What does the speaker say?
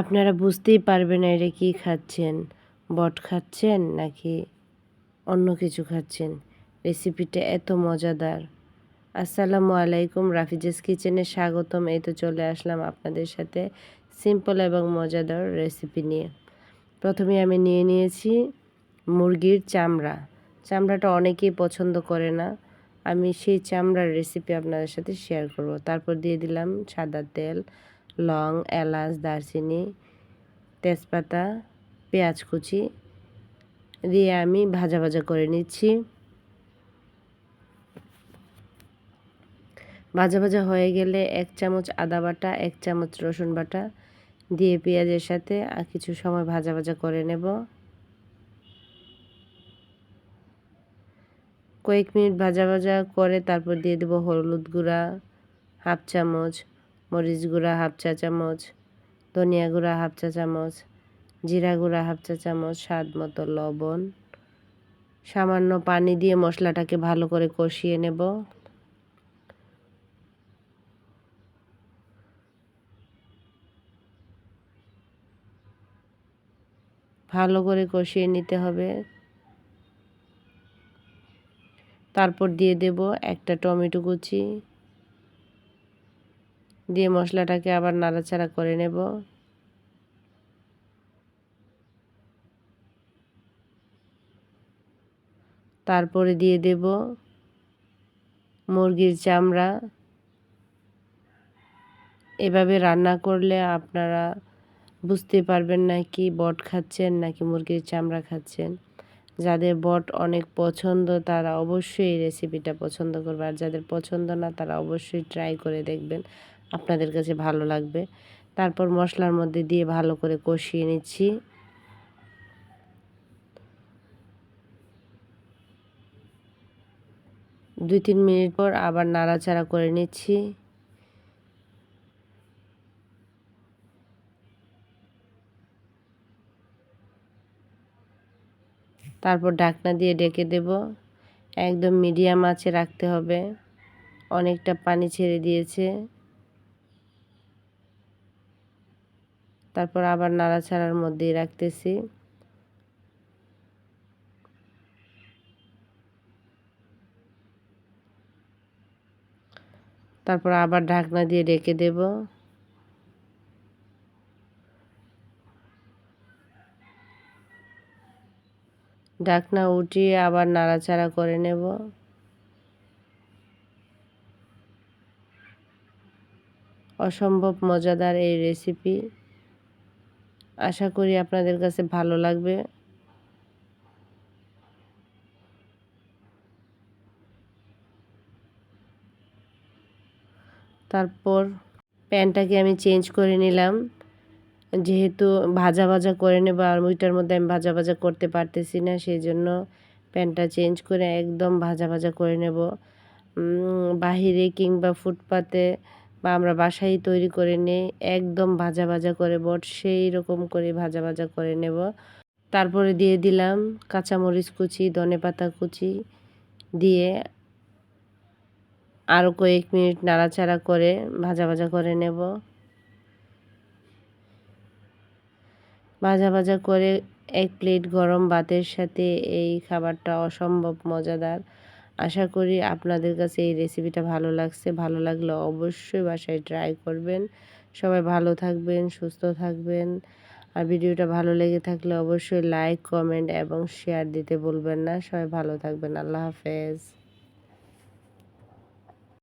আপনারা বুঝতেই পারবেন এটা কী খাচ্ছেন। বট খাচ্ছেন নাকি অন্য কিছু খাচ্ছেন? রেসিপিটা এত মজাদার। আসসালামু আলাইকুম, রাফিজেস কিচেনে স্বাগতম। এই তো চলে আসলাম আপনাদের সাথে সিম্পল এবং মজাদার রেসিপি নিয়ে। প্রথমে আমি নিয়ে নিয়েছি মুরগির চামড়া। চামড়াটা অনেকেই পছন্দ করে না। আমি সেই চামড়ার রেসিপি আপনাদের সাথে শেয়ার করব। তারপর দিয়ে দিলাম সাদা তেল লং, এলাচ, দারচিনি, তেজপাতা পেঁয়াজ কুচি দিয়ে আমি ভাজা ভাজা করে নিচ্ছি। ভাজা ভাজা হয়ে গেলে এক চামচ আদা বাটা, এক চামচ রসুন বাটা দিয়ে পেঁয়াজের সাথে আর কিছু সময় ভাজা ভাজা করে নেব। কয়েক মিনিট ভাজা ভাজা করে তারপর দিয়ে দেবো হলুদ গুঁড়া, হাফ চামচ মরিচ গুঁড়া হাফ চা চামচ, ধনিয়া গুঁড়া হাফ চা চামচ, জিরা গুঁড়া হাফ চা চামচ, স্বাদ মতো লবণ। সামান্য পানি দিয়ে মশলাটাকে ভালো করে কষিয়ে নেব। ভালো করে কষিয়ে নিতে হবে। তারপর দিয়ে দেব একটা টমেটো কুচি। দিয়ে মশলাটাকে আবার নাড়াচাড়া করে নেব। তারপরে দিয়ে দেব মুরগির চামড়া। এভাবে রান্না করলে আপনারা বুঝতে পারবেন না কি বট খাচ্ছেন নাকি মুরগির চামড়া খাচ্ছেন। যাদের বট অনেক পছন্দ তারা অবশ্যই এই রেসিপিটা পছন্দ করবে। আর যাদের পছন্দ না তারা অবশ্যই ট্রাই করে দেখবেন। আপনাদের কাছে ভালো লাগবে। তারপর মশলার মধ্যে দিয়ে ভালো করে কষিয়ে নিচ্ছি। দুই তিন মিনিট পর আবার নাড়াচাড়া করে নিচ্ছি। তারপর ঢাকনা দিয়ে ডেকে দেব। একদম মিডিয়াম আঁচে রাখতে হবে। অনেকটা পানি ছেড়ে দিয়েছে। তারপর আবার নাড়াচাড়ার মধ্যেই রাখতেছি। তারপর আবার ঢাকনা দিয়ে ঢেকে দেব। ঢাকনা উঠিয়ে আবার নাড়াচাড়া করে নেব। অসম্ভব মজাদার এই রেসিপি আশা করি আপনাদের কাছে ভালো লাগবে। তারপর প্যানটাকে আমি চেঞ্জ করে নিলাম। যেহেতু ভাজা ভাজা করে নেব আর ওইটার মধ্যে আমি ভাজা ভাজা করতে পারতেছি না সেই জন্য প্যানটা চেঞ্জ করে একদম ভাজা ভাজা করে নেব। বাহিরে কিংবা ফুটপাতে বা আমরা বাসায় তৈরি করে নেই, একদম ভাজা ভাজা করে বট, সেই রকম করে ভাজা ভাজা করে নেব। তারপরে দিয়ে দিলাম কাঁচামরিচ কুচি, ধনে পাতা কুচি দিয়ে আরও কয়েক মিনিট নাড়াচাড়া করে ভাজা ভাজা করে নেব। ভাজা ভাজা করে এক প্লেট গরম ভাতের সাথে এই খাবারটা অসম্ভব মজাদার। আশা করি আপনাদের কাছে এই রেসিপিটা ভালো লাগছে। ভালো লাগলে অবশ্যই বাসায় ট্রাই করবেন। সবাই ভালো থাকবেন, সুস্থ থাকবেন। আর ভিডিওটা ভালো লেগে থাকলে অবশ্যই লাইক কমেন্ট এবং শেয়ার দিতে বলবেন না। সবাই ভালো থাকবেন। আল্লাহ হাফেজ।